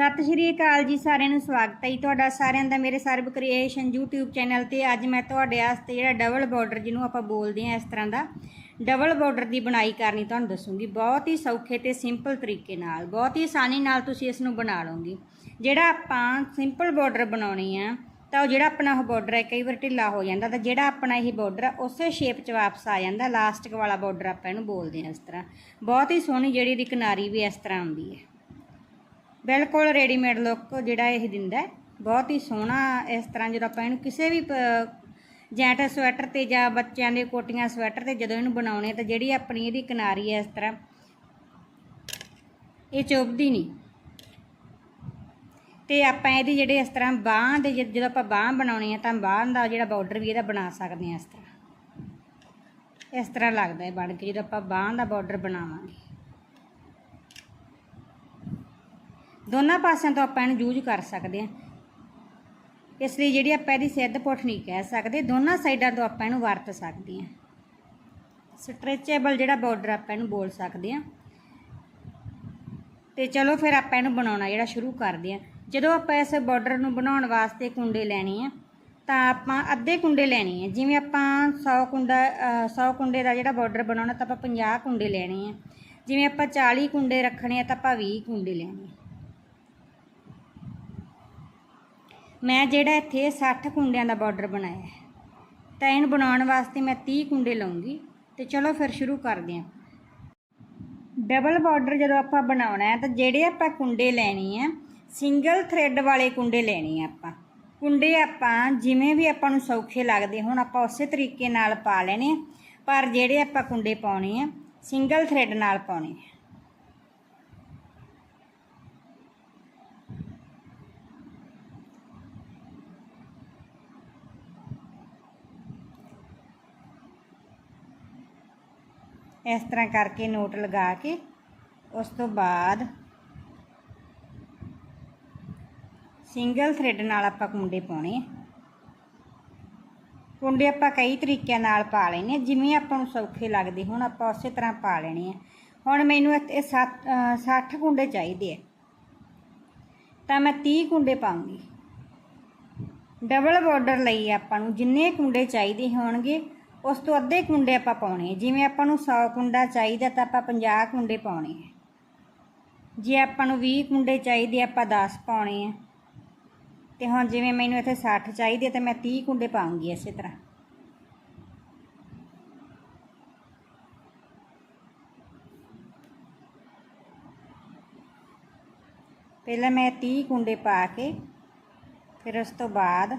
ਸਤਿ ਸ਼੍ਰੀ ਅਕਾਲ ਜੀ ਸਾਰਿਆਂ ਨੂੰ, ਸਵਾਗਤ ਹੈ ਜੀ ਤੁਹਾਡਾ ਸਾਰਿਆਂ ਦਾ ਮੇਰੇ ਸਰਬ ਕ੍ਰੀਏਸ਼ਨ YouTube ਚੈਨਲ ਤੇ। ਅੱਜ ਮੈਂ ਤੁਹਾਡੇ ਵਾਸਤੇ ਜਿਹੜਾ ਡਬਲ ਬਾਰਡਰ ਜਿਹਨੂੰ ਆਪਾਂ ਬੋਲਦੇ ਹਾਂ ਇਸ ਤਰ੍ਹਾਂ ਦਾ ਡਬਲ ਬਾਰਡਰ ਦੀ ਬਣਾਈ ਕਰਨੀ ਤੁਹਾਨੂੰ ਦੱਸੂਗੀ। ਬਹੁਤ ਹੀ ਸੌਖੇ ਤੇ ਸਿੰਪਲ ਤਰੀਕੇ ਨਾਲ, ਬਹੁਤ ਹੀ ਆਸਾਨੀ ਨਾਲ ਤੁਸੀਂ ਇਸ ਨੂੰ ਬਣਾ ਲਓਗੇ। ਜਿਹੜਾ ਆਪਾਂ ਸਿੰਪਲ ਬਾਰਡਰ ਬਣਾਉਣੀ ਆ, ਤਾਂ ਉਹ ਜਿਹੜਾ ਆਪਣਾ ਉਹ ਬਾਰਡਰ ਹੈ, ਕਈ ਵਾਰ ਢਿੱਲਾ ਹੋ ਜਾਂਦਾ ਤਾਂ ਜਿਹੜਾ ਆਪਣਾ ਇਹ ਬਾਰਡਰ ਆ, ਉਸੇ ਸ਼ੇਪ 'ਚ ਵਾਪਸ ਆ ਜਾਂਦਾ। ਲਾਸਟਿਕ ਵਾਲਾ ਬਾਰਡਰ ਆਪਾਂ ਇਹਨੂੰ ਬੋਲਦੇ ਹਾਂ ਇਸ ਤਰ੍ਹਾਂ। ਬਹੁਤ ਹੀ ਸੋਹਣੀ ਜਿਹੜੀ ਦੀ ਕਿਨਾਰੀ ਵੀ ਇਸ ਤਰ੍ਹਾਂ ਆਉਂਦੀ ਹੈ। ਬਿਲਕੁਲ ਰੈਡੀਮੇਡ ਲੁੱਕ ਜਿਹੜਾ ਇਹ ਦਿੰਦਾ ਬਹੁਤ ਹੀ ਸੋਹਣਾ ਇਸ ਤਰ੍ਹਾਂ ਜਦੋਂ ਆਪਾਂ ਇਹਨੂੰ ਕਿਸੇ ਵੀ ਪ- ਜੈਂਟ ਸਵੈਟਰ ਤੇ ਜਾਂ ਬੱਚਿਆਂ ਦੇ ਕੋਟੀਆਂ ਸਵੈਟਰ ਤੇ ਜਦੋਂ ਇਹਨੂੰ ਬਣਾਉਣੇ ਤਾਂ ਜਿਹੜੀ ਆਪਣੀ ਇਹਦੀ ਕਿਨਾਰੀ ਹੈ ਇਸ ਤਰ੍ਹਾਂ, ਇਹ ਚੁੱਭਦੀ ਨਹੀਂ। ਤੇ ਆਪਾਂ ਇਹਦੀ ਜਿਹੜੇ ਇਸ ਤਰ੍ਹਾਂ ਬਾਹਾਂ ਦੇ ਜਦੋਂ ਆਪਾਂ ਬਾਹਾਂ ਬਣਾਉਣੀ ਹੈ ਤਾਂ ਬਾਹਾਂ ਦਾ ਜਿਹੜਾ ਬਾਰਡਰ ਵੀ ਇਹਦਾ ਬਣਾ ਸਕਦੇ ਹਾਂ ਇਸ ਤਰ੍ਹਾਂ। ਇਸ ਤਰ੍ਹਾਂ ਲੱਗਦਾ ਹੈ ਬਣ ਕੇ ਜਦੋਂ ਆਪਾਂ ਬਾਹਾਂ ਦਾ ਬਾਰਡਰ ਬਣਾਵਾਂਗੇ। ਦੋਨਾਂ ਪਾਸਿਆਂ ਤੋਂ ਆਪਾਂ ਇਹਨੂੰ ਯੂਜ਼ ਕਰ ਸਕਦੇ ਹਾਂ। ਇਸ ਲਈ ਜਿਹੜੀ ਆਪਾਂ ਇਹਦੀ ਸਿੱਧ ਪੁੱਠ ਨਹੀਂ ਕਹਿ ਸਕਦੇ ਦੋਨਾਂ ਸਾਈਡਾਂ ਤੋਂ ਆਪਾਂ ਇਹਨੂੰ ਵਰਤ ਸਕਦੇ ਹਾਂ। ਸਟ੍ਰੈਚੇਬਲ ਜਿਹੜਾ ਬਾਰਡਰ ਆਪਾਂ ਇਹਨੂੰ ਬੋਲ ਸਕਦੇ ਹਾਂ। ਤੇ ਚਲੋ ਫਿਰ ਆਪਾਂ ਇਹਨੂੰ ਬਣਾਉਣਾ ਜਿਹੜਾ ਸ਼ੁਰੂ ਕਰਦੇ ਹਾਂ। ਜਦੋਂ ਆਪਾਂ ਇਸ ਬਾਰਡਰ ਨੂੰ ਬਣਾਉਣ ਵਾਸਤੇ ਕੁੰਡੇ ਲੈਣੇ ਆ ਤਾਂ ਆਪਾਂ ਅੱਧੇ ਕੁੰਡੇ ਲੈਣੇ ਆ। ਜਿਵੇਂ ਆਪਾਂ 100 ਕੁੰਡਾ ਅ, 100 ਕੁੰਡੇ ਦਾ ਜਿਹੜਾ ਬਾਰਡਰ ਬਣਾਉਣਾ ਤਾਂ ਆਪਾਂ 50 ਕੁੰਡੇ ਲੈਣੇ ਆ। ਜਿਵੇਂ ਆਪਾਂ 40 ਕੁੰਡੇ ਰੱਖਣੇ ਆ ਤਾਂ ਆਪਾਂ 20 ਕੁੰਡੇ ਲੈਣੇ ਆ। ਮੈਂ ਜਿਹੜਾ ਇੱਥੇ 60 ਕੁੰਡਿਆਂ ਦਾ ਬਾਰਡਰ ਬਣਾਇਆ ਹੈ। ਤਾਂ ਇਹਨੂੰ ਬਣਾਉਣ ਵਾਸਤੇ ਮੈਂ 30 ਕੁੰਡੇ ਲਵਾਂਗੀ ਤੇ ਚਲੋ ਫਿਰ ਸ਼ੁਰੂ ਕਰਦੇ ਹਾਂ। ਡਬਲ ਬਾਰਡਰ ਜਦੋਂ ਆਪਾਂ ਬਣਾਉਣਾ ਹੈ, ਤਾਂ ਜਿਹੜੇ ਆਪਾਂ ਕੁੰਡੇ ਲੈਣੇ ਆ ਸਿੰਗਲ ਥ੍ਰੈਡ ਵਾਲੇ ਕੁੰਡੇ ਲੈਣੇ ਆ ਆਪਾਂ। ਕੁੰਡੇ ਆਪਾਂ ਜਿਵੇਂ ਵੀ ਆਪਾਂ ਨੂੰ ਸੌਖੇ ਲੱਗਦੇ ਹੁਣ, ਆਪਾਂ ਉਸੇ ਤਰੀਕੇ ਨਾਲ ਪਾ ਲੈਣੇ ਪਰ ਜਿਹੜੇ ਆਪਾਂ ਕੁੰਡੇ ਪਾਉਣੇ ਆ ਸਿੰਗਲ ਥ੍ਰੈਡ ਨਾਲ ਪਾਉਣੇ ਆ। ਇਸ ਤਰ੍ਹਾਂ ਕਰਕੇ ਨੋਟ ਲਗਾ ਕੇ ਉਸ ਤੋਂ ਬਾਅਦ ਸਿੰਗਲ ਥ੍ਰੈਡ ਨਾਲ ਆਪਾਂ ਕੁੰਡੇ ਪਾਉਣੇ ਆ। ਕੁੰਡੇ ਆਪਾਂ ਕਈ ਤਰੀਕਿਆਂ ਨਾਲ ਪਾ ਲੈਣੇ ਜਿਵੇਂ ਆਪਾਂ ਨੂੰ ਸੌਖੇ ਲੱਗਦੇ ਹੁਣ, ਆਪਾਂ ਉਸੇ ਤਰ੍ਹਾਂ ਪਾ ਲੈਣੇ ਆ। ਹੁਣ ਮੈਨੂੰ ਇੱਥੇ ਇਹ 60 ਕੁੰਡੇ ਚਾਹੀਦੇ ਆ। ਤਾਂ ਮੈਂ 30 ਕੁੰਡੇ ਪਾਉਂਗੀ। ਡਬਲ ਬਾਰਡਰ ਲਈ ਆਪਾਂ ਨੂੰ ਜਿੰਨੇ ਕੁੰਡੇ ਚਾਹੀਦੇ ਹੋਣਗੇ ਉਸ ਤੋਂ ਅੱਧੇ ਕੁੰਡੇ ਆਪਾਂ ਪਾਉਣੇ ਜਿਵੇਂ ਆਪਾਂ ਨੂੰ 100 ਕੁੰਡਾ ਚਾਹੀਦਾ ਤਾਂ ਆਪਾਂ 50 ਕੁੰਡੇ ਪਾਉਣੇ ਆ। ਜੇ ਆਪਾਂ ਨੂੰ 20 ਕੁੰਡੇ ਚਾਹੀਦੇ ਆਪਾਂ 10 ਪਾਉਣੇ ਆ। ਤੇ ਹੁਣ ਜਿਵੇਂ ਮੈਨੂੰ ਇੱਥੇ 60 ਚਾਹੀਦੇ ਤਾਂ ਮੈਂ 30 ਕੁੰਡੇ ਪਾਉਂਗੀ ਇਸੇ ਤਰ੍ਹਾਂ। ਪਹਿਲਾਂ ਮੈਂ 30 ਕੁੰਡੇ ਪਾ ਕੇ, ਫਿਰ ਉਸ ਤੋਂ ਬਾਅਦ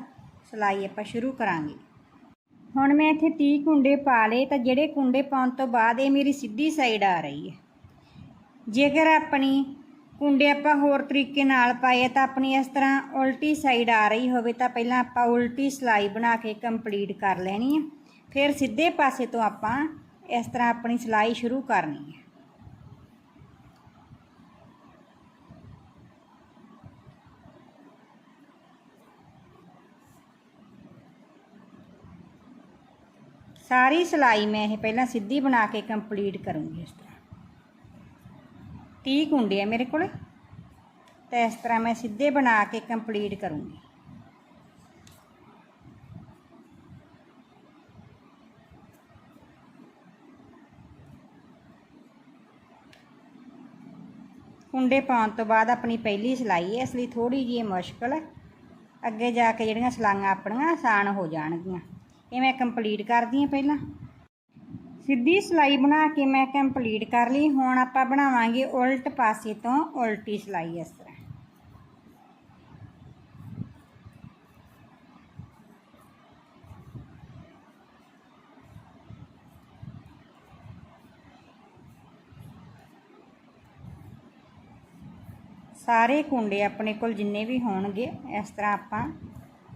ਸਿਲਾਈ ਆਪਾਂ ਸ਼ੁਰੂ ਕਰਾਂਗੇ। ਹੁਣ ਮੈਂ ਇੱਥੇ 30 ਕੁੰਡੇ ਪਾ ਲਏ ਤਾਂ ਜਿਹੜੇ ਕੁੰਡੇ ਪਾਉਣ ਤੋਂ ਬਾਅਦ ਇਹ ਮੇਰੀ ਸਿੱਧੀ ਸਾਈਡ ਆ ਰਹੀ ਹੈ। ਜੇਕਰ ਆਪਣੀ ਕੁੰਡੇ ਆਪਾਂ ਹੋਰ ਤਰੀਕੇ ਨਾਲ ਪਾਏ ਤਾਂ ਆਪਣੀ ਇਸ ਤਰ੍ਹਾਂ ਉਲਟੀ ਸਾਈਡ ਆ ਰਹੀ ਹੋਵੇ ਤਾਂ ਪਹਿਲਾਂ ਆਪਾਂ ਉਲਟੀ ਸਿਲਾਈ ਬਣਾ ਕੇ ਕੰਪਲੀਟ ਕਰ ਲੈਣੀ ਹੈ। ਫਿਰ ਸਿੱਧੇ ਪਾਸੇ ਤੋਂ ਆਪਾਂ ਇਸ ਤਰ੍ਹਾਂ ਆਪਣੀ ਸਿਲਾਈ ਸ਼ੁਰੂ ਕਰਨੀ ਹੈ। ਸਾਰੀ ਸਿਲਾਈ ਮੈਂ ਇਹ ਪਹਿਲਾਂ ਸਿੱਧੀ ਬਣਾ ਕੇ ਕੰਪਲੀਟ ਕਰੂੰਗੀ ਇਸ ਤਰ੍ਹਾਂ 30 ਕੁੰਡੇ ਆ ਮੇਰੇ ਕੋਲ ਤੇ ਇਸ ਤਰ੍ਹਾਂ ਮੈਂ ਸਿੱਧੇ ਬਣਾ ਕੇ ਕੰਪਲੀਟ ਕਰੂੰਗੀ ਕੁੰਡੇ ਪਾਉਣ ਤੋਂ ਬਾਅਦ ਆਪਣੀ ਪਹਿਲੀ ਸਿਲਾਈ ਹੈ ਇਸ ਲਈ ਥੋੜੀ ਜਿਹੀ ਮੁਸ਼ਕਲ ਹੈ ਅੱਗੇ ਜਾ ਕੇ ਜਿਹੜੀਆਂ ਸਿਲਾਈਆਂ ਆਪਣੀਆਂ ਆਸਾਨ ਹੋ ਜਾਣਗੀਆਂ ਇਹ ਮੈਂ ਕੰਪਲੀਟ ਕਰਦੀ ਹਾਂ ਪਹਿਲਾਂ। ਸਿੱਧੀ ਸਿਲਾਈ ਬਣਾ ਕੇ ਮੈਂ ਕੰਪਲੀਟ ਕਰ ਲਈ। ਹੁਣ ਆਪਾਂ ਬਣਾਵਾਂਗੇ ਉਲਟ ਪਾਸੇ ਤੋਂ ਉਲਟੀ ਸਿਲਾਈ ਇਸ ਤਰ੍ਹਾਂ। ਸਾਰੇ ਕੁੰਡੇ ਆਪਣੇ ਕੋਲ ਜਿੰਨੇ ਵੀ ਹੋਣਗੇ, ਇਸ ਤਰ੍ਹਾਂ ਆਪਾਂ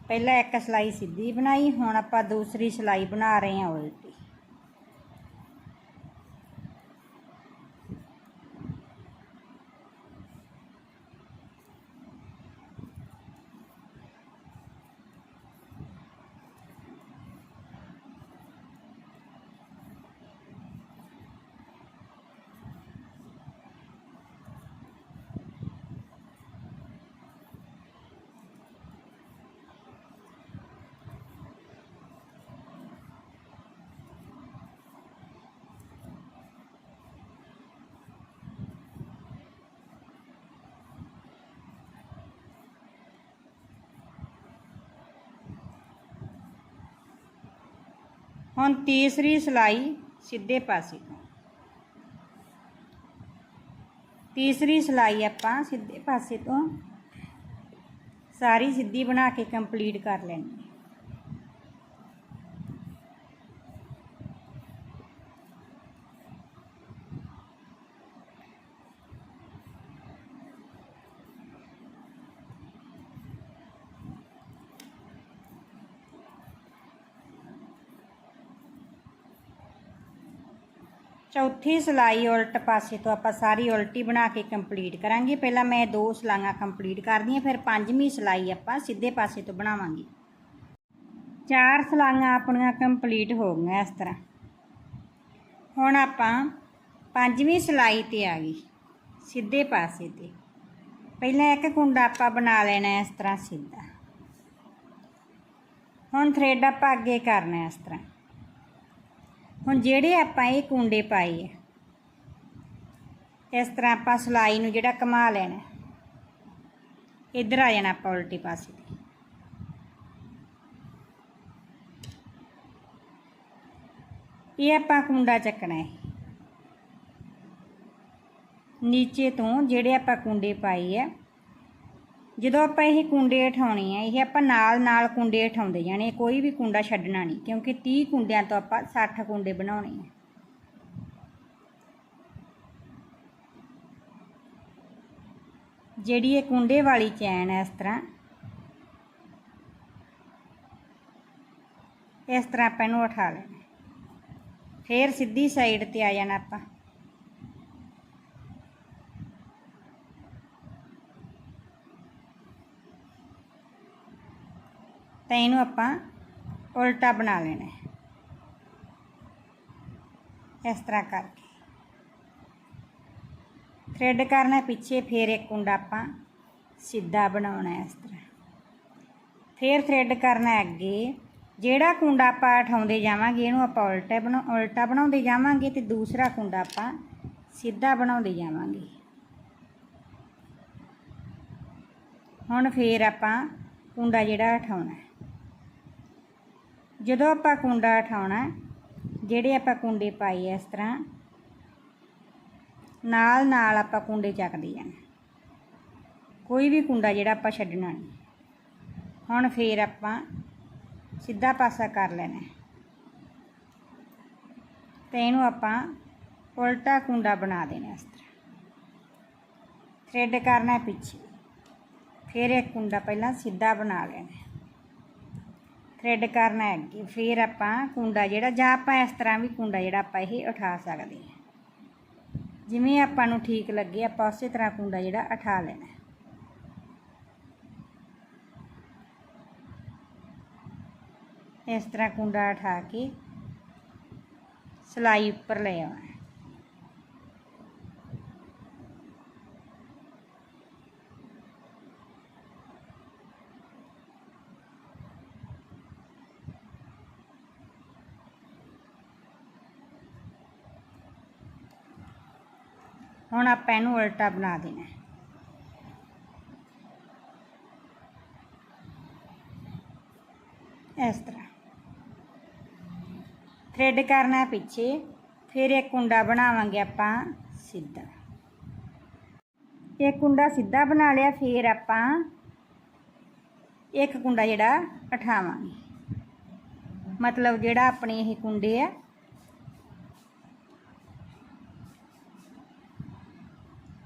ਪਹਿਲਾਂ ਇੱਕ ਸਿਲਾਈ ਸਿੱਧੀ ਬਣਾਈ ਹੁਣ ਆਪਾਂ ਦੂਸਰੀ ਸਿਲਾਈ ਬਣਾ ਰਹੇ ਹਾਂ ਉਲਟੀ। ਹੁਣ ਤੀਸਰੀ ਸਲਾਈ ਸਿੱਧੇ ਪਾਸੇ ਤੋਂ। ਤੀਸਰੀ ਸਲਾਈ ਆਪਾਂ ਸਿੱਧੇ ਪਾਸੇ ਤੋਂ ਸਾਰੀ ਸਿੱਧੀ ਬਣਾ ਕੇ ਕੰਪਲੀਟ ਕਰ ਲੈਣੀ ਹੈ ਚੌਥੀ ਸਲਾਈ ਉਲਟ ਪਾਸੇ ਤੋਂ ਆਪਾਂ ਸਾਰੀ ਉਲਟੀ ਬਣਾ ਕੇ ਕੰਪਲੀਟ ਕਰਾਂਗੇ। ਪਹਿਲਾਂ ਮੈਂ ਦੋ ਸਲਾਈਆਂ ਕੰਪਲੀਟ ਕਰਦੀ ਹਾਂ ਫਿਰ ਪੰਜਵੀਂ ਸਲਾਈ ਆਪਾਂ ਸਿੱਧੇ ਪਾਸੇ ਤੋਂ ਬਣਾਵਾਂਗੇ। ਚਾਰ ਸਲਾਈਆਂ ਆਪਣੀਆਂ ਕੰਪਲੀਟ ਹੋ ਗਈਆਂ ਇਸ ਤਰ੍ਹਾਂ। ਹੁਣ ਆਪਾਂ ਪੰਜਵੀਂ ਸਲਾਈ ਤੇ ਆ ਗਈ, ਸਿੱਧੇ ਪਾਸੇ ਤੇ। ਪਹਿਲਾਂ ਇੱਕ ਕੁੰਡਾ ਆਪਾਂ ਬਣਾ ਲੈਣਾ ਇਸ ਤਰ੍ਹਾਂ ਸਿੱਧਾ। ਹੁਣ ਥ੍ਰੈਡ ਆਪਾਂ ਅੱਗੇ ਕਰਨਾ ਇਸ ਤਰ੍ਹਾਂ। ਹੁਣ ਜਿਹੜੇ ਆਪਾਂ ਇਹ ਕੁੰਡੇ ਪਾਏ ਆ, ਇਸ ਤਰ੍ਹਾਂ ਆਪਾਂ ਸਲਾਈ ਨੂੰ ਜਿਹੜਾ ਕਮਾ ਲੈਣਾ, ਇੱਧਰ ਆ ਜਾਣਾ ਆਪਾਂ ਉਲਟੀ ਪਾਸੇ ਤੇ। ਇਹ ਆਪਾਂ ਕੁੰਡਾ ਚੱਕਣਾ ਹੈ। ਨੀਚੇ ਤੋਂ ਜਿਹੜੇ ਆਪਾਂ ਕੁੰਡੇ ਪਾਏ ਆ ਜਦੋਂ ਆਪਾਂ ਇਹ ਕੁੰਡੇ ਉਠਾਉਣੇ ਆ, ਇਹ ਆਪਾਂ ਨਾਲ ਨਾਲ ਕੁੰਡੇ ਉਠਾਉਂਦੇ ਜਾਣੇ ਕੋਈ ਵੀ ਕੁੰਡਾ ਛੱਡਣਾ ਨਹੀਂ, ਕਿਉਂਕਿ 30 ਕੁੰਡਿਆਂ ਤੋਂ ਆਪਾਂ 60 ਕੁੰਡੇ ਬਣਾਉਣੇ ਆ। ਜਿਹੜੀ ਇਹ ਕੁੰਡੇ ਵਾਲੀ ਚੈਨ ਹੈ ਇਸ ਤਰ੍ਹਾਂ ਇਸ ਤਰ੍ਹਾਂ ਆਪਾਂ ਇਹਨੂੰ ਉਠਾ ਲੈਣਾ। ਫੇਰ ਸਿੱਧੀ ਸਾਈਡ ਤੇ ਆ ਜਾਣਾ ਆਪਾਂ। ਤਾਂ ਇਹਨੂੰ ਆਪਾਂ ਉਲਟਾ ਬਣਾ ਲੈਣਾ ਇਸ ਤਰ੍ਹਾਂ ਕਰਕੇ। ਥ੍ਰੈਡ ਕਰਨਾ ਪਿੱਛੇ ਫੇਰ ਇੱਕ ਕੁੰਡਾ ਆਪਾਂ ਸਿੱਧਾ ਬਣਾਉਣਾ ਇਸ ਤਰ੍ਹਾਂ। ਫੇਰ ਥ੍ਰੈਡ ਕਰਨਾ ਅੱਗੇ। ਜਿਹੜਾ ਕੁੰਡਾ ਆਪਾਂ ਉਠਾਉਂਦੇ ਜਾਵਾਂਗੇ, ਇਹਨੂੰ ਆਪਾਂ ਉਲਟਾ ਬਣਾ, ਉਲਟਾ ਬਣਾਉਂਦੇ ਜਾਵਾਂਗੇ ਤੇ ਦੂਸਰਾ ਕੁੰਡਾ ਆਪਾਂ ਸਿੱਧਾ ਬਣਾਉਂਦੇ ਜਾਵਾਂਗੇ। ਹੁਣ ਫੇਰ ਆਪਾਂ ਕੁੰਡਾ ਜਿਹੜਾ ਉਠਾਉਣਾ ਜਦੋਂ ਆਪਾਂ ਕੁੰਡਾ ਉਠਾਉਣਾ, ਜਿਹੜੇ ਆਪਾਂ ਕੁੰਡੇ ਪਾਏ ਇਸ ਤਰ੍ਹਾਂ, ਨਾਲ ਨਾਲ ਆਪਾਂ ਕੁੰਡੇ ਚੱਕਦੇ ਜਾਣਾ ਕੋਈ ਵੀ ਕੁੰਡਾ ਜਿਹੜਾ ਆਪਾਂ ਛੱਡਣਾ ਨਹੀਂ। ਹੁਣ ਫੇਰ ਆਪਾਂ ਸਿੱਧਾ ਪਾਸਾ ਕਰ ਲੈਣਾ। ਤੇ ਇਹਨੂੰ ਆਪਾਂ ਉਲਟਾ ਕੁੰਡਾ ਬਣਾ ਦੇਣਾ ਇਸ ਤਰ੍ਹਾਂ। ਥ੍ਰੈਡ ਕਰਨਾ ਪਿੱਛੇ। ਫਿਰ ਇੱਕ ਕੁੰਡਾ ਪਹਿਲਾਂ ਸਿੱਧਾ ਬਣਾ ਲੈਣਾ। ਥ੍ਰੈਡ ਕਰਨਾ ਅੱਗੇ ਫਿਰ ਆਪਾਂ ਕੁੰਡਾ ਜਿਹੜਾ, ਜਾਂ ਆਪਾਂ ਇਸ ਤਰ੍ਹਾਂ ਵੀ ਕੁੰਡਾ ਜਿਹੜਾ ਆਪਾਂ ਇਹ ਉਠਾ ਸਕਦੇ ਹਾਂ। ਜਿਵੇਂ ਆਪਾਂ ਨੂੰ ਠੀਕ ਲੱਗੇ, ਆਪਾਂ ਉਸੇ ਤਰ੍ਹਾਂ ਕੁੰਡਾ ਜਿਹੜਾ ਉਠਾ ਲੈਣਾ। ਇਸ ਤਰ੍ਹਾਂ ਕੁੰਡਾ ਉਠਾ ਕੇ ਸਲਾਈ ਉੱਪਰ ਲੈ ਆਉਣਾ। ਹੁਣ ਆਪਾਂ ਇਹਨੂੰ ਉਲਟਾ ਬਣਾ ਦੇਣਾ ਇਸ ਤਰ੍ਹਾਂ। ਥ੍ਰੈਡ ਕਰਨਾ ਪਿੱਛੇ, ਫਿਰ ਇੱਕ ਕੁੰਡਾ ਬਣਾਵਾਂਗੇ ਆਪਾਂ ਸਿੱਧਾ। ਇੱਕ ਕੁੰਡਾ ਸਿੱਧਾ ਬਣਾ ਲਿਆ, ਫਿਰ ਆਪਾਂ ਇੱਕ ਕੁੰਡਾ ਜਿਹੜਾ ਉਠਾਵਾਂਗੇ ਮਤਲਬ ਜਿਹੜਾ ਆਪਣੇ ਇਹ ਕੁੰਡੇ ਆ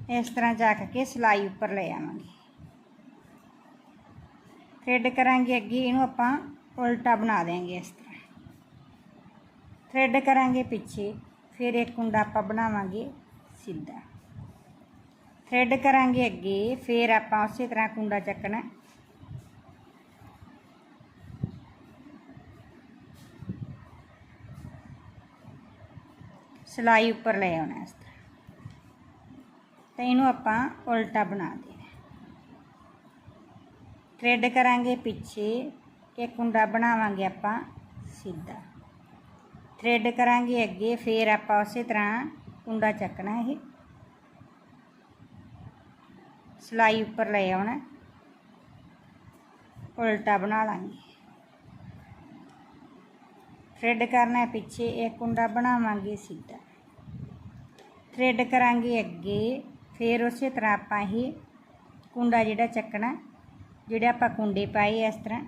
ਇਸ ਤਰ੍ਹਾਂ ਚੱਕ ਕੇ ਸਿਲਾਈ ਉੱਪਰ ਲੈ ਆਵਾਂਗੇ। ਥ੍ਰੈਡ ਕਰਾਂਗੇ ਅੱਗੇ, ਇਹਨੂੰ ਆਪਾਂ ਉਲਟਾ ਬਣਾ ਦੇਾਂਗੇ ਇਸ ਤਰ੍ਹਾਂ। ਥ੍ਰੈਡ ਕਰਾਂਗੇ ਪਿੱਛੇ, ਫਿਰ ਇੱਕ ਕੁੰਡਾ ਆਪਾਂ ਬਣਾਵਾਂਗੇ ਸਿੱਧਾ। ਥ੍ਰੈਡ ਕਰਾਂਗੇ ਅੱਗੇ, ਫਿਰ ਆਪਾਂ ਉਸੇ ਤਰ੍ਹਾਂ ਕੁੰਡਾ ਚੱਕਣਾ। ਸਿਲਾਈ ਉੱਪਰ ਲੈ ਆਉਣਾ ਇਸ ਤਰ੍ਹਾਂ ਤਾਂ ਇਹਨੂੰ ਆਪਾਂ ਉਲਟਾ ਬਣਾ ਦੇਣਾ ਥ੍ਰੈਡ ਕਰਾਂਗੇ ਪਿੱਛੇ ਇੱਕ ਕੁੰਡਾ ਬਣਾਵਾਂਗੇ ਆਪਾਂ ਸਿੱਧਾ। ਥ੍ਰੈਡ ਕਰਾਂਗੇ ਅੱਗੇ, ਫੇਰ ਆਪਾਂ ਉਸੇ ਤਰ੍ਹਾਂ ਕੁੰਡਾ ਚੱਕਣਾ ਇਹ। ਸਿਲਾਈ ਉੱਪਰ ਲੈ ਆਉਣਾ ਉਲਟਾ ਬਣਾ ਲਾਂਗੇ। ਥ੍ਰੈਡ ਕਰਨਾ ਪਿੱਛੇ ਇੱਕ ਕੁੰਡਾ ਬਣਾਵਾਂਗੇ ਸਿੱਧਾ। ਥ੍ਰੈਡ ਕਰਾਂਗੇ ਅੱਗੇ ਫਿਰ ਉਸੇ ਤਰ੍ਹਾਂ ਆਪਾਂ ਇਹ ਕੁੰਡਾ ਜਿਹੜਾ ਚੱਕਣਾ, ਜਿਹੜੇ ਆਪਾਂ ਕੁੰਡੇ ਪਾਏ ਇਸ ਤਰ੍ਹਾਂ।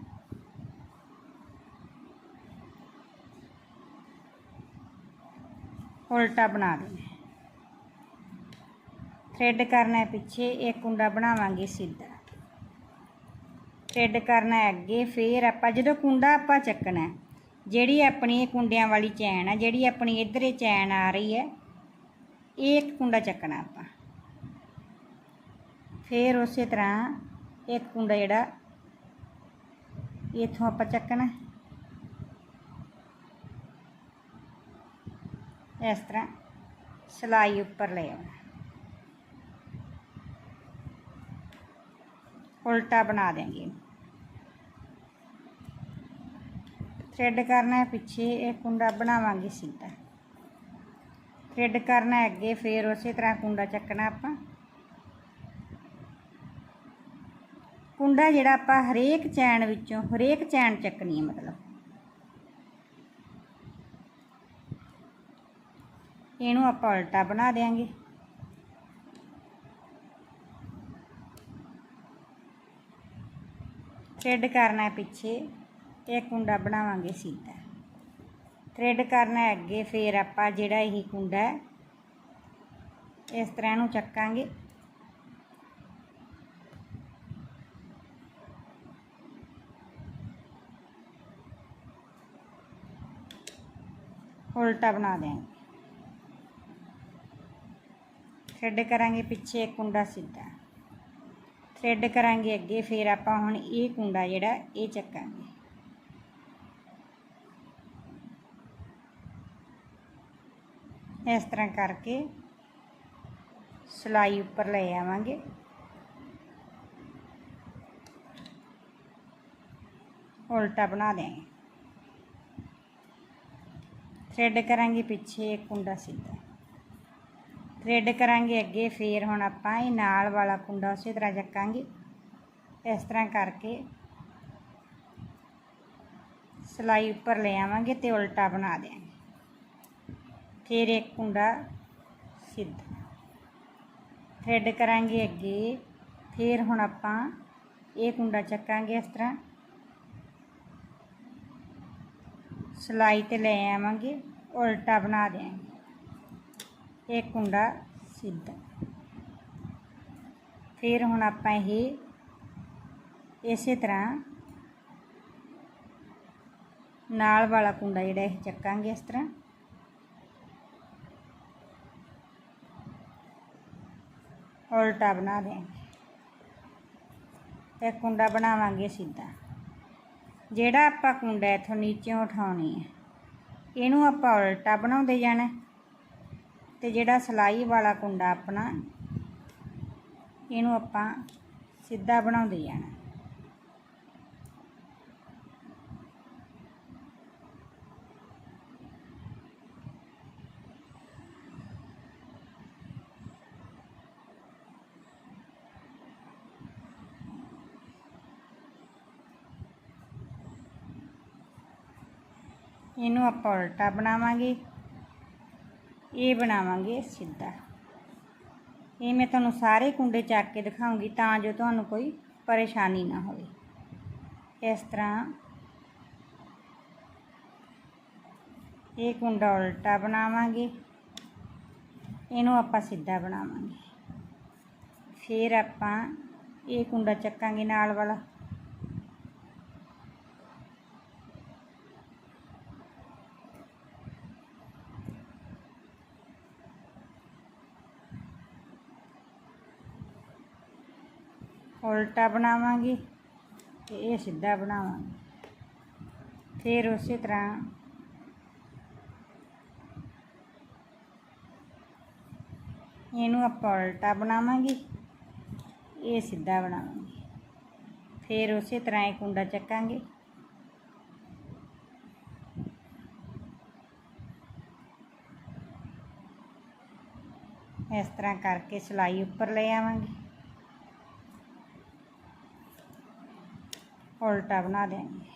ਉਲਟਾ ਬਣਾ ਦੇਣਾ ਥ੍ਰੈਡ ਕਰਨਾ ਹੈ ਪਿੱਛੇ, ਇਹ ਕੁੰਡਾ ਬਣਾਵਾਂਗੇ ਸਿੱਧਾ। ਥ੍ਰੈਡ ਕਰਨਾ ਹੈ ਅੱਗੇ, ਫਿਰ ਆਪਾਂ ਜਦੋਂ ਕੁੰਡਾ ਆਪਾਂ ਚੱਕਣਾ, ਜਿਹੜੀ ਆਪਣੀ ਇਹ ਕੁੰਡਿਆਂ ਵਾਲੀ ਚੈਨ ਹੈ ਜਿਹੜੀ ਆਪਣੀ ਇੱਧਰ ਚੈਨ ਆ ਰਹੀ ਹੈ, ਇਹ ਇੱਕ ਕੁੰਡਾ ਚੱਕਣਾ ਆਪਾਂ। ਫਿਰ ਉਸੇ ਤਰ੍ਹਾਂ ਇੱਕ ਕੁੰਡਾ ਜਿਹੜਾ ਇਥੋਂ ਆਪਾਂ ਚੱਕਣਾ ਇਸ ਤਰ੍ਹਾਂ ਸਲਾਈ ਉੱਪਰ ਲੈ ਆਉਣਾ ਉਲਟਾ ਬਣਾ ਦੇਂਗੇ ਥ੍ਰੈਡ ਕਰਨਾ ਹੈ ਪਿੱਛੇ ਇਹ ਕੁੰਡਾ ਬਣਾਵਾਂਗੇ ਸਿੱਧਾ ਥ੍ਰੈਡ ਕਰਨਾ ਹੈ ਅੱਗੇ ਫਿਰ ਉਸੇ ਤਰ੍ਹਾਂ ਕੁੰਡਾ ਚੱਕਣਾ ਆਪਾਂ ਕੁੰਡਾ ਜਿਹੜਾ ਆਪਾਂ ਹਰੇਕ ਚੈਨ ਵਿੱਚੋਂ, ਹਰੇਕ ਚੈਨ ਚੱਕਣੀ ਹੈ ਮਤਲਬ। ਇਹਨੂੰ ਆਪਾਂ ਉਲਟਾ ਬਣਾ ਦੇਾਂਗੇ ਥ੍ਰੈਡ ਕਰਨਾ ਪਿੱਛੇ, ਇਹ ਕੁੰਡਾ ਬਣਾਵਾਂਗੇ ਸਿੱਧਾ। ਥ੍ਰੈਡ ਕਰਨਾ ਅੱਗੇ, ਫਿਰ ਆਪਾਂ ਜਿਹੜਾ ਇਹ ਕੁੰਡਾ ਇਸ ਤਰ੍ਹਾਂ ਨੂੰ ਚੱਕਾਂਗੇ। ਉਲਟਾ ਬਣਾ ਦੇਾਂਗੇ ਥ੍ਰੈਡ ਕਰਾਂਗੇ ਪਿੱਛੇ ਇੱਕ ਕੁੰਡਾ ਸਿੱਧਾ ਥ੍ਰੈਡ ਕਰਾਂਗੇ ਅੱਗੇ ਫਿਰ ਆਪਾਂ ਹੁਣ ਇਹ ਕੁੰਡਾ ਜਿਹੜਾ ਇਹ ਚੱਕਾਂਗੇ ਇਸ ਤਰ੍ਹਾਂ ਕਰਕੇ ਸਲਾਈ ਉੱਪਰ ਲੈ ਆਵਾਂਗੇ ਉਲਟਾ ਬਣਾ ਦੇਾਂਗੇ ਥ੍ਰੈਡ ਕਰਾਂਗੇ ਪਿੱਛੇ ਇੱਕ ਕੁੰਡਾ ਸਿੱਧਾ। ਥ੍ਰੈਡ ਕਰਾਂਗੇ ਅੱਗੇ, ਫੇਰ ਹੁਣ ਆਪਾਂ ਇਹ ਨਾਲ ਵਾਲਾ ਕੁੰਡਾ ਉਸੇ ਤਰ੍ਹਾਂ ਚੱਕਾਂਗੇ। ਇਸ ਤਰ੍ਹਾਂ ਕਰਕੇ ਸਲਾਈ ਉੱਪਰ ਲੈ ਆਵਾਂਗੇ ਤੇ ਉਲਟਾ ਬਣਾ ਦੇਾਂਗੇ ਫਿਰ ਇੱਕ ਕੁੰਡਾ ਸਿੱਧਾ। ਥ੍ਰੈਡ ਕਰਾਂਗੇ ਅੱਗੇ, ਫਿਰ ਹੁਣ ਆਪਾਂ ਇਹ ਕੁੰਡਾ ਚੱਕਾਂਗੇ ਇਸ ਤਰ੍ਹਾਂ। ਸਲਾਈ ਤੇ ਲੈ ਆਵਾਂਗੇ, ਉਲਟਾ ਬਣਾ ਦਿਆਂਗੇ। ਇਹ ਕੁੰਡਾ ਸਿੱਧਾ। ਫਿਰ ਹੁਣ ਆਪਾਂ ਇਹ ਇਸੇ ਤਰ੍ਹਾਂ ਨਾਲ ਵਾਲਾ ਕੁੰਡਾ ਜਿਹੜਾ ਇਹ ਚੱਕਾਂਗੇ ਇਸ ਤਰ੍ਹਾਂ। ਉਲਟਾ ਬਣਾ ਦਿਆਂਗੇ। ਇੱਕ ਕੁੰਡਾ ਬਣਾਵਾਂਗੇ ਸਿੱਧਾ। ਜਿਹੜਾ ਆਪਾਂ ਕੁੰਡਾ ਇਥੋਂ ਨੀਚੇ ਉਠਾਉਣੀ ਹੈ, ਇਹਨੂੰ ਆਪਾਂ ਉਲਟਾ ਬਣਾਉਂਦੇ ਜਾਣਾ ਤੇ ਜਿਹੜਾ ਸਲਾਈ ਵਾਲਾ ਕੁੰਡਾ ਆਪਣਾ, ਇਹਨੂੰ ਆਪਾਂ ਸਿੱਧਾ ਬਣਾਉਂਦੇ ਜਾਣਾ ਇਹਨੂੰ ਆਪਾਂ ਉਲਟਾ ਬਣਾਵਾਂਗੇ। ਇਹ ਬਣਾਵਾਂਗੇ ਸਿੱਧਾ। ਇਹ ਮੈਂ ਤੁਹਾਨੂੰ ਸਾਰੇ ਕੁੰਡੇ ਚੱਕ ਕੇ ਦਿਖਾਉਂਗੀ ਤਾਂ ਜੋ ਤੁਹਾਨੂੰ ਕੋਈ ਪਰੇਸ਼ਾਨੀ ਨਾ ਹੋਵੇ। ਇਸ ਤਰ੍ਹਾਂ ਇਹ ਕੁੰਡਾ ਉਲਟਾ ਬਣਾਵਾਂਗੇ। ਇਹਨੂੰ ਆਪਾਂ ਸਿੱਧਾ ਬਣਾਵਾਂਗੇ। ਫਿਰ ਆਪਾਂ ਇਹ ਕੁੰਡਾ ਚੱਕਾਂਗੇ ਨਾਲ ਵਾਲਾ। ਉਲਟਾ ਬਣਾਵਾਂਗੇ ਤੇ ਇਹ ਸਿੱਧਾ ਬਣਾਵਾਂਗੇ। ਫਿਰ ਉਸੇ ਤਰ੍ਹਾਂ ਇਹਨੂੰ ਆਪਾਂ ਉਲਟਾ ਬਣਾਵਾਂਗੇ, ਇਹ ਸਿੱਧਾ ਬਣਾਵਾਂਗੇ। ਫਿਰ ਉਸੇ ਤਰ੍ਹਾਂ ਇਹ ਕੁੰਡਾ ਚੱਕਾਂਗੇ। ਇਸ ਤਰ੍ਹਾਂ ਕਰਕੇ ਸਿਲਾਈ ਉੱਪਰ ਲੈ ਆਵਾਂਗੇ। ਉਲਟਾ ਬਣਾ ਦੇਾਂਗੇ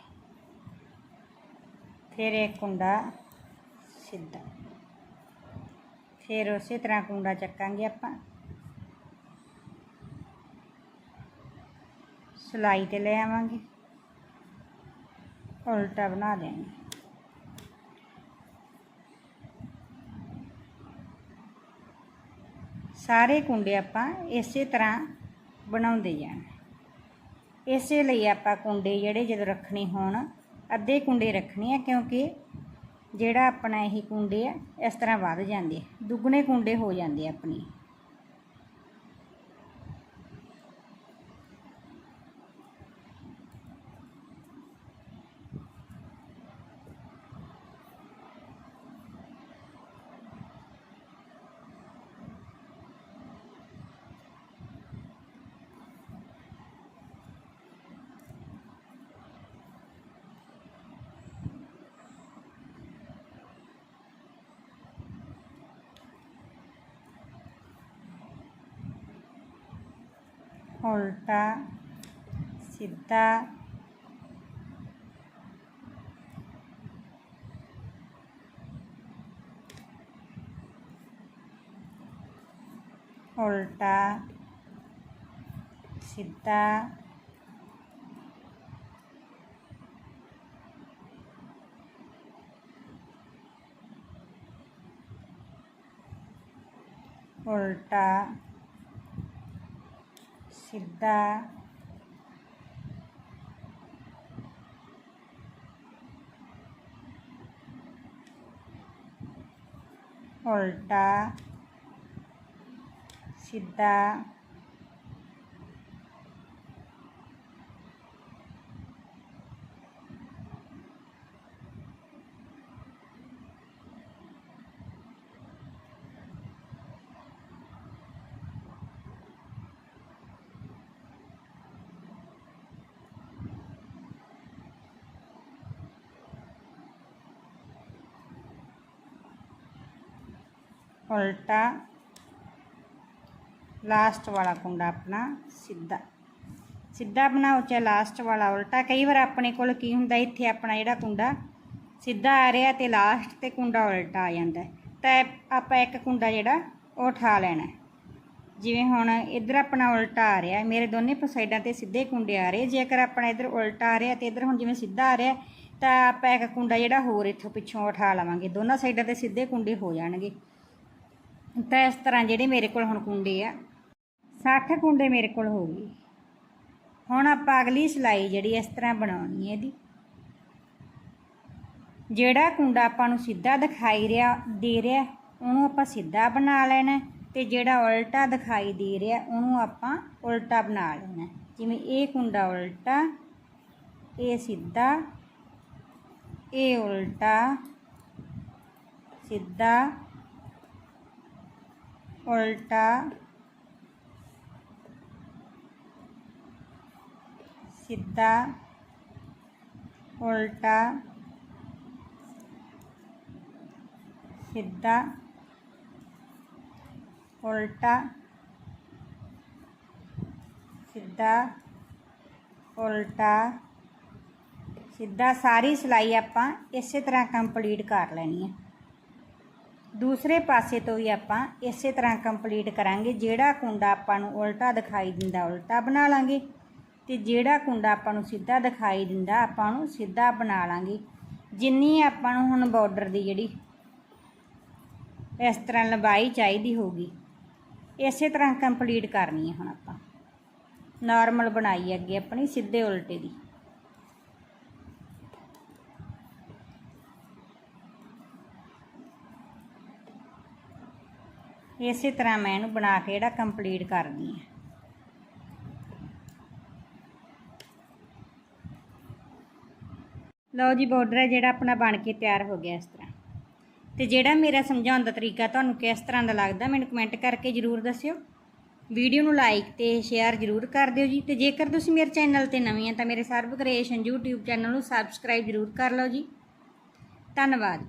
ਫਿਰ ਇੱਕ ਕੁੰਡਾ ਸਿੱਧਾ। ਫਿਰ ਉਸੇ ਤਰ੍ਹਾਂ ਕੁੰਡਾ ਚੱਕਾਂਗੇ ਆਪਾਂ। ਸਲਾਈ ਤੇ ਲੈ ਆਵਾਂਗੇ। ਉਲਟਾ ਬਣਾ ਦੇਵਾਂਗੇ ਸਾਰੇ ਕੁੰਡੇ ਆਪਾਂ ਇਸੇ ਤਰ੍ਹਾਂ ਬਣਾਉਂਦੇ ਜਾਣਾ। ਇਸੇ ਲਈ ਆਪਾਂ ਕੁੰਡੇ ਜਿਹੜੇ ਜਦੋਂ ਰੱਖਣੇ ਹੋਣ, ਅੱਧੇ ਕੁੰਡੇ ਰੱਖਣੇ ਆ, ਕਿਉਂਕਿ ਜਿਹੜਾ ਆਪਣਾ ਇਹ ਕੁੰਡੇ ਆ, ਇਸ ਤਰ੍ਹਾਂ ਵੱਧ ਜਾਂਦੇ ਦੁੱਗਣੇ ਕੁੰਡੇ ਹੋ ਜਾਂਦੇ ਆ ਆਪਣੀ ਉਲਟਾ ਸਿੱਧਾ ਉਲਟਾ ਸਿੱਧਾ ਉਲਟਾ ਸਿੱਧਾ ਉਲਟਾ ਸਿੱਧਾ ਉਲਟਾ ਲਾਸਟ ਵਾਲਾ ਕੁੰਡਾ ਆਪਣਾ ਸਿੱਧਾ। ਸਿੱਧਾ ਬਣਾਓ ਚਾਹੇ ਲਾਸਟ ਵਾਲਾ ਉਲਟਾ। ਕਈ ਵਾਰ ਆਪਣੇ ਕੋਲ ਕੀ ਹੁੰਦਾ, ਇੱਥੇ ਆਪਣਾ ਜਿਹੜਾ ਕੁੰਡਾ ਸਿੱਧਾ ਆ ਰਿਹਾ ਤੇ ਲਾਸਟ ਤੇ ਕੁੰਡਾ ਉਲਟਾ ਆ ਜਾਂਦਾ ਤਾਂ ਆਪਾਂ ਇੱਕ ਕੁੰਡਾ ਜਿਹੜਾ, ਉਹ ਉਠਾ ਲੈਣਾ ਜਿਵੇਂ ਹੁਣ ਇੱਧਰ ਆਪਣਾ ਉਲਟਾ ਆ ਰਿਹਾ, ਮੇਰੇ ਦੋਨੇ ਪ- ਸਾਈਡਾਂ ਤੇ ਸਿੱਧੇ ਕੁੰਡੇ ਆ ਰਹੇ। ਜੇਕਰ ਆਪਣਾ ਇੱਧਰ ਉਲਟਾ ਆ ਰਿਹਾ ਤੇ ਇੱਧਰ ਹੁਣ ਜਿਵੇਂ ਸਿੱਧਾ ਆ ਰਿਹਾ, ਤਾਂ ਆਪਾਂ ਇੱਕ ਕੁੰਡਾ ਜਿਹੜਾ ਹੋਰ ਇੱਥੋਂ ਪਿੱਛੋਂ ਉਠਾ ਲਵਾਂਗੇ। ਦੋਨਾਂ ਸਾਈਡਾਂ ਤੇ ਸਿੱਧੇ ਕੁੰਡੇ ਹੋ ਜਾਣਗੇ। ਤਾਂ ਇਸ ਤਰ੍ਹਾਂ ਜਿਹੜੇ ਮੇਰੇ ਕੋਲ ਹੁਣ ਕੁੰਡੇ ਆ 60 ਕੁੰਡੇ ਮੇਰੇ ਕੋਲ ਹੋ ਗਏ। ਹੁਣ ਆਪਾਂ ਅਗਲੀ ਸਿਲਾਈ ਜਿਹੜੀ ਇਸ ਤਰ੍ਹਾਂ ਬਣਾਉਣੀ ਹੈ ਇਹਦੀ। ਜਿਹੜਾ ਕੁੰਡਾ ਆਪਾਂ ਨੂੰ ਸਿੱਧਾ ਦਿਖਾਈ ਰਿਹਾ, ਦੇ ਰਿਹਾ, ਉਹਨੂੰ ਆਪਾਂ ਸਿੱਧਾ ਬਣਾ ਲੈਣਾ ਤੇ ਜਿਹੜਾ ਉਲਟਾ ਦਿਖਾਈ ਦੇ ਰਿਹਾ, ਉਹਨੂੰ ਆਪਾਂ ਉਲਟਾ ਬਣਾ ਲੈਣਾ ਜਿਵੇਂ ਇਹ ਕੁੰਡਾ ਉਲਟਾ, ਇਹ ਸਿੱਧਾ, ਇਹ ਉਲਟਾ, ਸਿੱਧਾ ਉਲਟਾ। ਸਿੱਧਾ। ਉਲਟਾ। ਸਿੱਧਾ। ਉਲਟਾ। ਸਿੱਧਾ। ਉਲਟਾ। ਸਿੱਧਾ ਸਾਰੀ ਸਿਲਾਈ ਆਪਾਂ ਇਸੇ ਤਰ੍ਹਾਂ ਕੰਪਲੀਟ ਕਰ ਲੈਣੀ ਹੈ ਦੂਸਰੇ ਪਾਸੇ ਤੋਂ ਵੀ ਆਪਾਂ ਇਸੇ ਤਰ੍ਹਾਂ ਕੰਪਲੀਟ ਕਰਾਂਗੇ। ਜਿਹੜਾ ਕੁੰਡਾ ਆਪਾਂ ਨੂੰ ਉਲਟਾ ਦਿਖਾਈ ਦਿੰਦਾ, ਉਲਟਾ ਬਣਾ ਲਾਂਗੇ। ਤੇ ਜਿਹੜਾ ਕੁੰਡਾ ਆਪਾਂ ਨੂੰ ਸਿੱਧਾ ਦਿਖਾਈ ਦਿੰਦਾ, ਆਪਾਂ ਨੂੰ ਸਿੱਧਾ ਬਣਾ ਲਾਂਗੇ। ਜਿੰਨੀ ਆਪਾਂ ਨੂੰ ਹੁਣ ਬਾਰਡਰ ਦੀ ਜਿਹੜੀ ਇਸ ਤਰ੍ਹਾਂ ਲੰਬਾਈ ਚਾਹੀਦੀ ਹੋਗੀ ਇਸੇ ਤਰ੍ਹਾਂ ਕੰਪਲੀਟ ਕਰਨੀ ਹੈ ਹੁਣ ਆਪਾਂ। ਨਾਰਮਲ ਬਣਾਈ ਅੱਗੇ ਆਪਣੀ, ਸਿੱਧੇ ਉਲਟੇ ਦੀ। ਇਸੇ ਤਰ੍ਹਾਂ ਮੈਂ ਇਹਨੂੰ ਬਣਾ ਕੇ ਜਿਹੜਾ ਕੰਪਲੀਟ ਕਰਦੀ ਹਾਂ। ਲਓ ਜੀ ਬਾਰਡਰ ਹੈ ਜਿਹੜਾ ਆਪਣਾ ਬਣ ਕੇ ਤਿਆਰ ਹੋ ਗਿਆ ਇਸ ਤਰ੍ਹਾਂ। ਤੇ ਜਿਹੜਾ ਮੇਰਾ ਸਮਝਾਉਣ ਦਾ ਤਰੀਕਾ ਤੁਹਾਨੂੰ ਕਿਸ ਤਰ੍ਹਾਂ ਦਾ ਲੱਗਦਾ, ਮੈਨੂੰ ਕਮੈਂਟ ਕਰਕੇ ਜਰੂਰ ਦੱਸਿਓ। ਵੀਡੀਓ ਨੂੰ ਲਾਈਕ ਤੇ ਸ਼ੇਅਰ ਜਰੂਰ ਕਰ ਦਿਓ ਜੀ। ਤੇ ਜੇਕਰ ਤੁਸੀਂ ਮੇਰੇ ਚੈਨਲ ਤੇ ਨਵੇਂ ਆ, ਤਾਂ ਮੇਰੇ ਸਰਬ ਕ੍ਰੀਏਸ਼ਨ YouTube ਚੈਨਲ ਨੂੰ ਸਬਸਕ੍ਰਾਈਬ ਜਰੂਰ ਕਰ ਲਓ ਜੀ। ਧੰਨਵਾਦ।